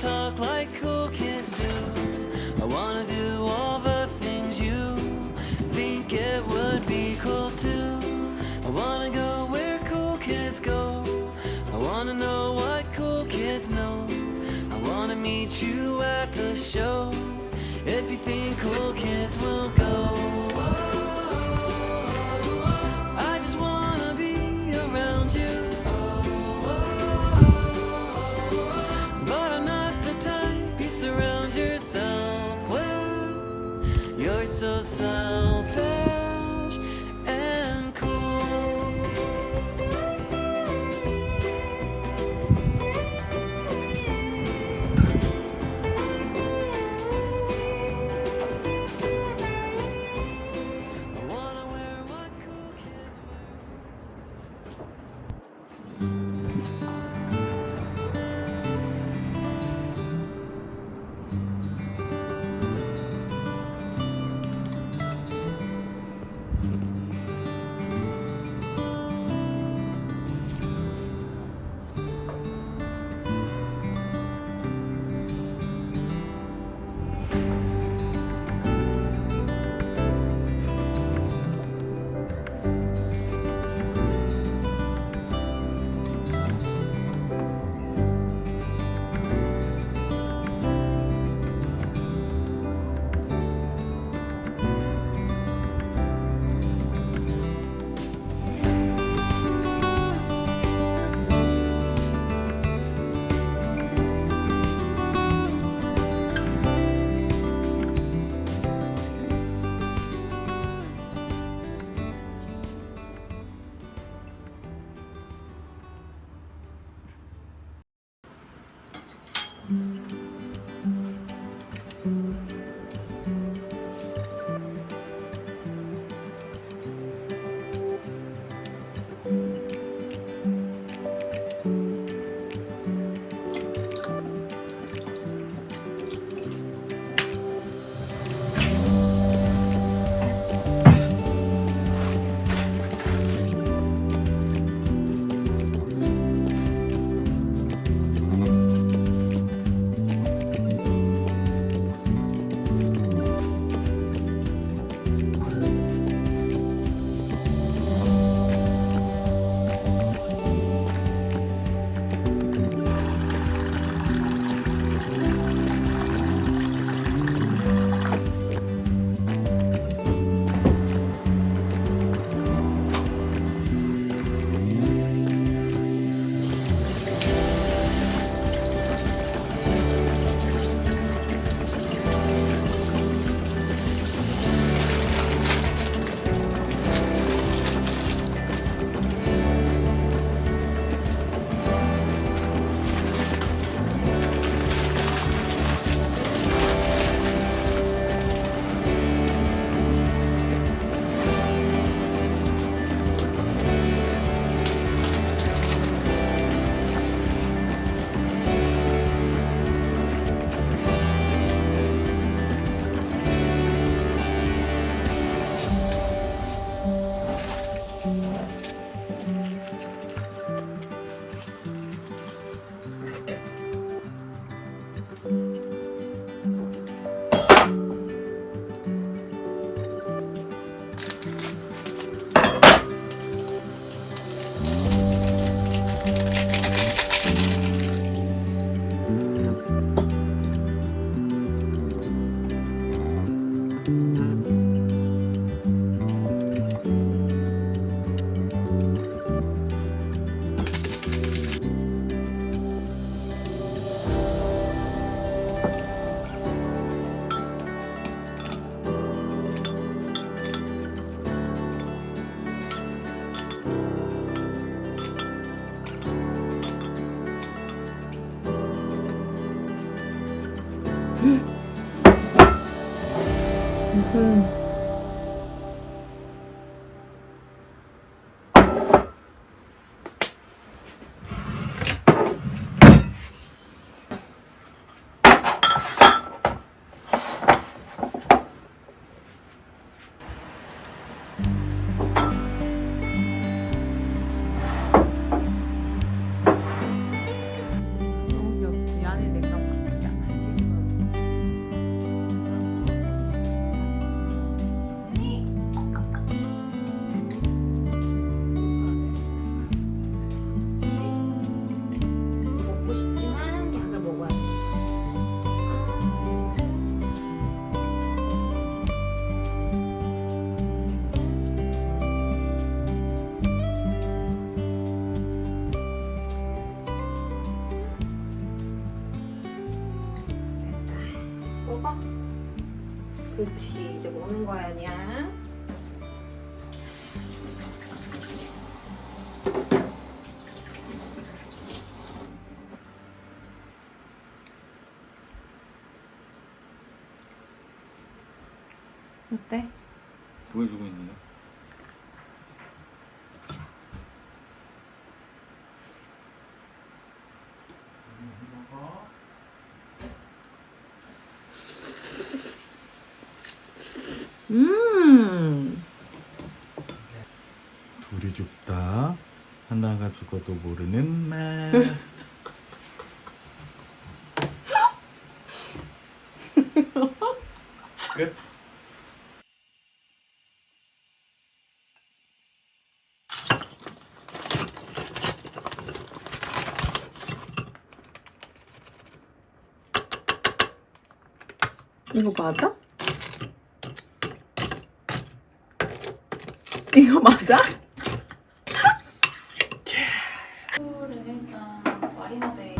talk like cool kids do. I wanna do all the things you think it would be cool to. I wanna go where cool kids go. I wanna know what cool kids know. I wanna meet you at the show. If you think cool so something 너 그렇지. 이제 먹는 거야, 아니야? 음. 둘이 죽다 하나가 죽어도 모르는 맛. 끝. 이거 맞아? 이거 맞아? 예. 마리나 베이